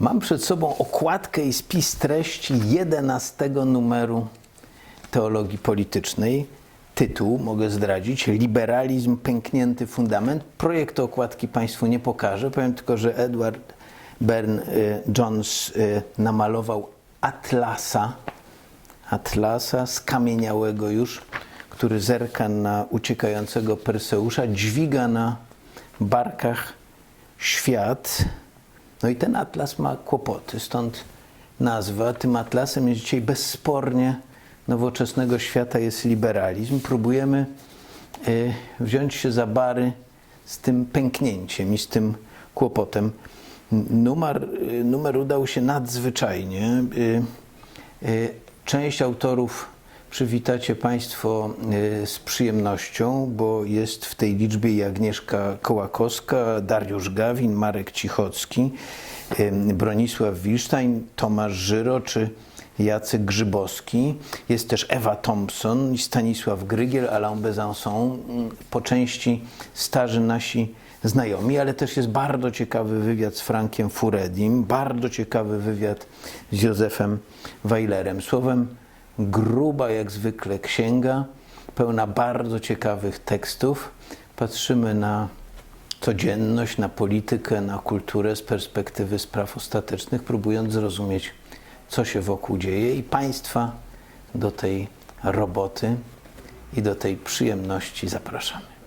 Mam przed sobą okładkę i spis treści 11 numeru Teologii Politycznej. Tytuł mogę zdradzić: Liberalizm pęknięty fundament. Projektu okładki Państwu nie pokażę. Powiem tylko, że Edward Bern y, Jones y, namalował Atlasa, Atlasa skamieniałego już, który zerka na uciekającego Perseusza, dźwiga na barkach świat. No i ten atlas ma kłopoty, stąd nazwa. Tym atlasem jest dzisiaj bezspornie nowoczesnego świata jest liberalizm. Próbujemy y, wziąć się za bary z tym pęknięciem i z tym kłopotem. Numer, y, numer udał się nadzwyczajnie. Y, Część autorów przywitacie Państwo y, z przyjemnością, bo jest w tej liczbie Agnieszka Kołakowska, Dariusz Gawin, Marek Cichocki, y, Bronisław Wilstein, Tomasz Żyro czy Jacek Grzybowski. Jest też Ewa Thompson i Stanisław Grygiel, Alain Besançon, mm, po części starzy nasi znajomi, ale też jest bardzo ciekawy wywiad z Frankiem Furedim, bardzo ciekawy wywiad z Józefem Weilerem. Słowem, gruba jak zwykle księga, pełna bardzo ciekawych tekstów. Patrzymy na codzienność, na politykę, na kulturę z perspektywy spraw ostatecznych, próbując zrozumieć, co się wokół dzieje i Państwa do tej roboty i do tej przyjemności zapraszamy.